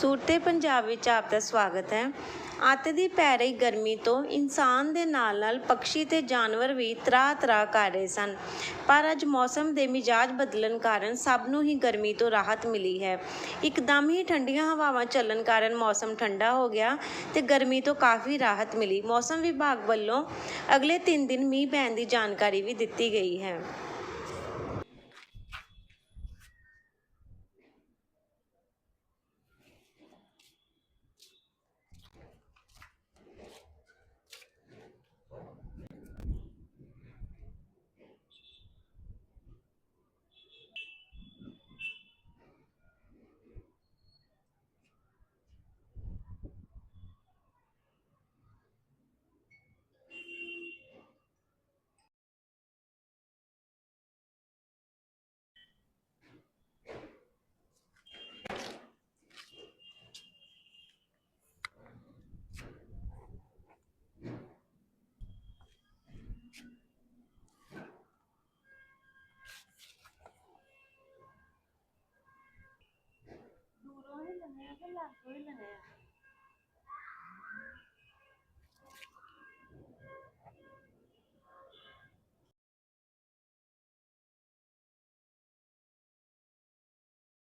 ਸੂਰਤੇ ਪੰਜਾਬ ਵਿੱਚ ਆਪ ਦਾ ਸਵਾਗਤ ਹੈ। ਅੱਤ ਦੀ ਪੈ ਰਹੀ ਗਰਮੀ ਤੋਂ ਇਨਸਾਨ ਦੇ ਨਾਲ ਨਾਲ ਪੰਛੀ ਤੇ ਜਾਨਵਰ ਵੀ ਤਰਾ ਤਰਾ ਕਰ ਰਹੇ ਸਨ। ਪਰ ਅੱਜ ਮੌਸਮ ਦੇ ਮਿਜਾਜ ਬਦਲਣ ਕਾਰਨ ਸਭ ਨੂੰ ਹੀ ਗਰਮੀ ਤੋਂ ਰਾਹਤ ਮਿਲੀ ਹੈ। ਇੱਕਦਮ ਹੀ ਠੰਡੀਆਂ ਹਵਾਵਾਂ ਚੱਲਣ ਕਾਰਨ ਮੌਸਮ ਠੰਡਾ ਹੋ ਗਿਆ ਤੇ ਗਰਮੀ ਤੋਂ ਕਾਫੀ ਰਾਹਤ ਮਿਲੀ। ਮੌਸਮ ਵਿਭਾਗ ਵੱਲੋਂ ਅਗਲੇ 3 ਦਿਨ ਮੀਂਹ ਪੈਣ ਦੀ ਜਾਣਕਾਰੀ ਵੀ ਦਿੱਤੀ ਗਈ ਹੈ। 真的不能呀。